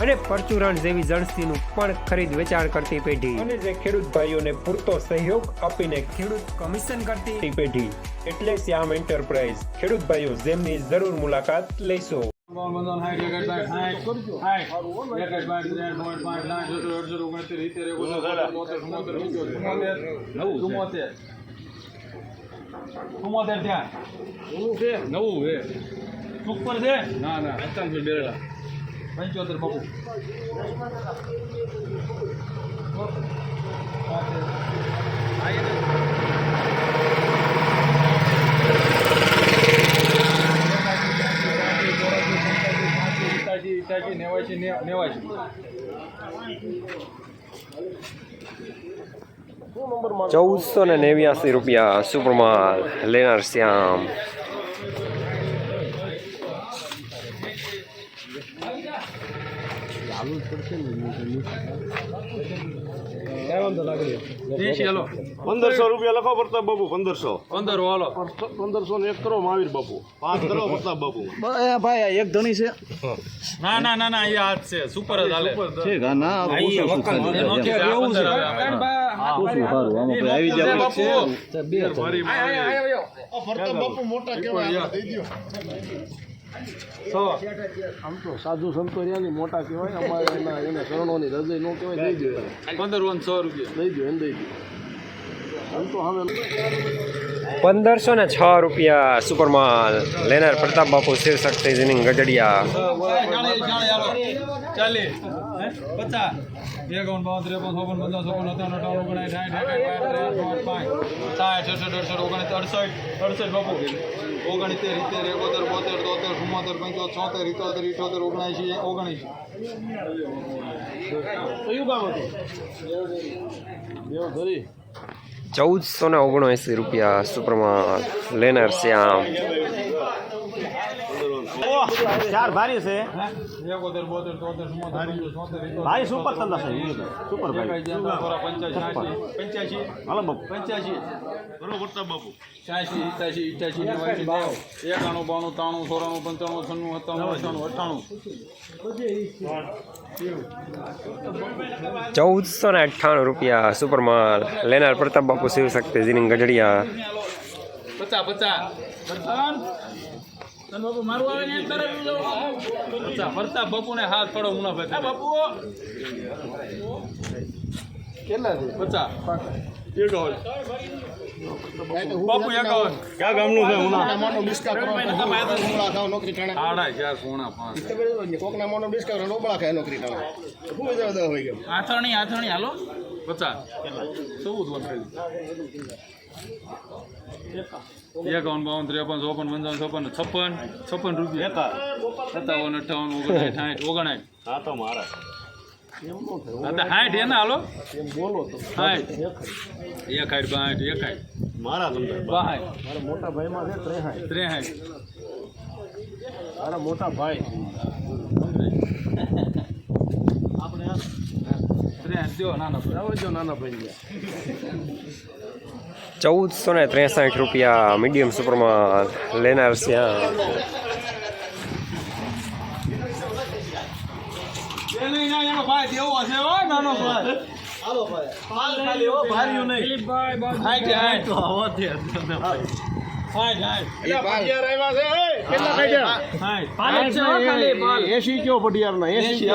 અને પરચુરણ જેવી જણસીનું પણ ખરીદ વેચાણ કરતી પેઢી. અને જે ખેડૂત ભાઈઓને પૂરતો સહયોગ આપીને ખેડૂત કમિશન કરતી પેઢી. એટલે શ્યામ એન્ટરપ્રાઇઝ ખેડૂત ભાઈઓ જેમની જરૂર મુલાકાત લેશો. ચુમ્મોતેર ત્યાં નવું છે. નવું છે? ના ના. પંચાવન બેરેલા. પંચોતેર બાપુ ઇટાચી ઇટાચી નેવાસી ને- નેવાસી ચૌદસો ને નેવ્યાસી રૂપિયા સુપરમાલ લેનાર શ્યામ એંશી હલો. પંદરસો રૂપિયા લખો પ્રતાપ બાપુ પંદરસો. પંદર હાલો. પંદરસો ને એક કરો મહાવીર બાપુ. પાંચ કરો પ્રતાપ બાપુ. ભાઈ એક ધણી છે. ના ના ના ના હાથ છે. સુપર જ હાલે. ના આવે. જાય. બે. બાપુ મોટા કેવાય દઈ દો સો. આમ તો સાધુ સંતો રહ્યા ની મોટા કહેવાય અમારે એના એને શરણોની હૃદય નો કહેવાય દઈ દો. પંદર વન સો રૂપિયા. દઈ દો એને દઈ દો. આમ તો હવે પંદરસો ને છ રૂપિયા સુપરમાલ લેનાર પ્રતાપ બાપુ શિવ શક્તિ જીનિંગ ગજડિયા. ઓગણસિત્તેર, સિત્તેર, એકોતેર, બોતેર, તોતેર, ચુમ્મોતેર, પંચોતેર, છોતેર, ઇઠોતેર, ઇઠોતેર, ઓગણએંશી, ઓગણીસ. કયું કામ હતું ચૌદસો ને ઓગણએંસી રૂપિયા સુપરમાલ લેનાર શ્યામ ચાર ભારી છે. ભાઈ સુપર ધંધા છે સુપર ભાઈ પંચ્યાસી, હાલો બાપુ. પંચ્યાસી. બાપુ. છ્યાસી સિત્યાસી ઇઠ્યાસી નેવાસી એકાણું બાણું ત્રાણું ચોરાણું પંચાણું છન્નું સત્તાણું અઠાણું અઠાણું ચૌદસો ને અઠ્ઠાણું રૂપિયા સુપરમાલ. લેનાર પ્રતાપ બાપુ શિવ શક્તિ જીનિંગ ગજડિયા પચાસ પચાસ. બાપુ મારું આવે ને એક ફરતા બાપુ ને હાથ બાપુ કેટલા છે? પચાસ. એકાવન બાપુ એકાવન ક્યાં ગામનું છે ઉના મોટો ખાવ નોકરી ટાણે આડા ચાર સોણા પાંચ. કોકના મોટો બિસ્કા કરો ખાય નોકરી ટાણે શું હોય ગયો આથાણી આથાણી હાલો. પચાસ. ચૌદ વર્ષ એકાવન બાવન ત્રેપન ચોપન પંચાવન છપ્પન છપ્પન છપ્પન રૂપિયા સત્તાવન અઠાવન ઓગણસાઠ સાઠ ઓગણસાઠ. હા તો મારા. સાઠ એના હાલો. બોલો તો. સાઠ. એક હાઠ બાઠ એક હાઠ મારા ધંધા બાહાઠ મારા મોટા ભાઈમાં છે ત્રેહાઈ ત્રેહાઠ મારા મોટા ભાઈ. ત્રેહાઠ ચૌદસો ને ત્રેસઠ રૂપિયા મીડિયમ સુપરમાં લેનાર છે ભાઈ એસી કયો? પડિયાર ના એસી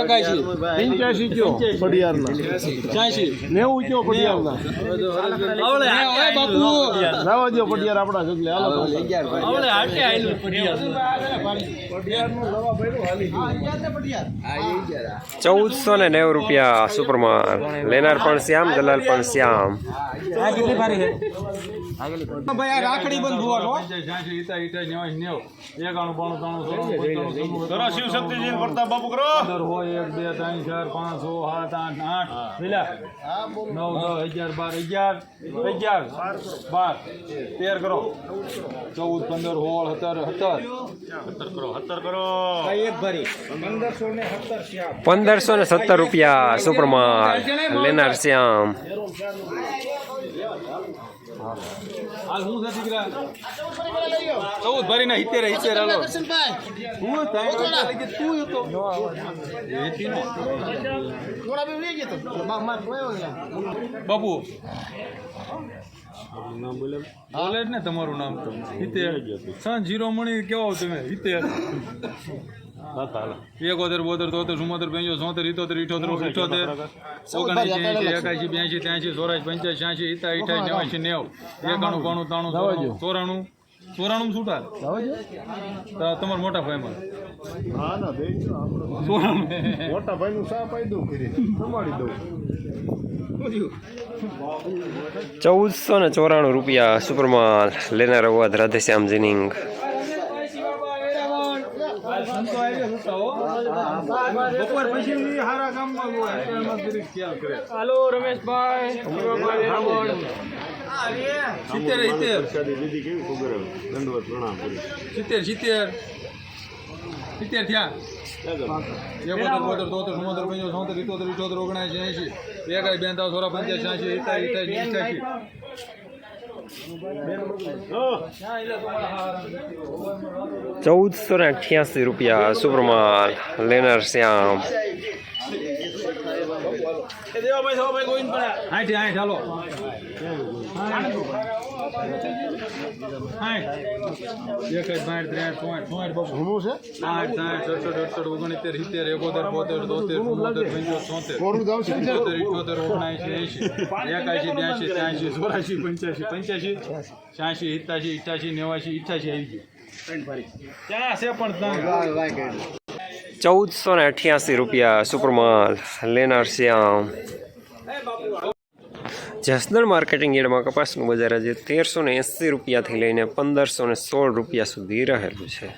એકાશી પંચ્યાસી કયો? પડિયાર ના નેવું કયો પડિયાર ના આવડે એ બાપુ. લાવા દો પડિયાર આપણા જગલે. હાલો આવડે હાટે આયેલું ચૌદસો ને નેવું રૂપિયા સુપરમાલ લેનાર પણ શ્યામ દલાલ પણ શ્યામ. ભાઈ રાખડી બંધ જોવાનો છ્યાસી હિતા હિતા નેવ એકાણું બાણું ત્રાણું સોળું પંચાણું છન્નું શિવ શક્તિજી પ્રતાપ બાપુ કરો. પંદર હોય એક બે ત્રણ ચાર પાંચ છ સાત આઠ આઠ. પેલા નવ દસ અગિયાર બાર અગિયાર અગિયાર. બાર તેર કરો. ચૌદ પંદર સોળ સત્તર સત્તર. કરો કરો. પંદરસો ને સત્તર રૂપિયા સુપરમાલ લેનાર શ્યામ. હાલ હું છે દીકરા ચૌદ ભરીને હિતેર હિતેર હાલો. હું થાય કે તું હતો. એથી નો. બાપુ બોલે? જ ને તમારું નામ તો. હિતેર સાંજ જીરો મણી કેવો તમે? હિતેર એકોતેર બોતેર તોતેર ચુમ્મોતેર પંચો સોતેર ઇતોતેર ઇઠોતેર ઇઠોતેર ઓગણએંસી એંસી એકાશી બ્યાસી ત્યાંસી ચોરાશી પંચ્યાસી છ્યાસી ઇતા અઠાસી નેવાસી નેવ એકાણું બાણું ત્રાણું ચોરાણું ચોરાણું છૂટા. તમારા મોટા ભાઈમાં હા ચોરાણું. મોટા ભાઈ નું સા પાઈ દઉં કરી? સંભાળી દઉં. ચૌદસો ને ચોરાણું રૂપિયા સુપરમાલ લેનાર અવાજ રાધેશ્યામ જીનિંગ બપોર પછી હારા કરે. હાલો રમેશભાઈ. સિત્તેર સિત્તેર. દીદી કેવી ખબર દંડવત પ્રણામ કરી. સિત્તેર સિત્તેર. સિત્તેર થયા. એકોતેર બોતેર તોતેર ચુમ્મોતેર પંચો સોતેર ઇતોતેર ઇઠોતેર ઓગણએંસી એંસી એકાઈ બેતાલીસ સોળા પંચ્યાસી ઇઠાસી ઇઠાસી ચૌદસો ને અઠ્યાસી રૂપિયા સુપરમાલ લેનાર શ્યામ હાલો સિત્તોતેર ઇઠોતેર ઓગણએંસી એંશી એકાશી બ્યાસી ત્યાંશી ચોરાશી પંચ્યાસી પંચ્યાસી છ્યાસી સિત્યાસી ઇઠ્યાસી નેવાસી ઇઠ્યાસી આવી ગયું ત્યાં છે પણ ચૌદસો ને અઠ્યાસી રૂપિયા સુપરમાલ લેનાર શ્યામ. જસદણ માર્કેટિંગ યાર્ડમાં કપાસનું બજાર આજે તેરસો ને એંસી રૂપિયાથી લઈને પંદરસો ને સોળ રૂપિયા સુધી રહેલું છે.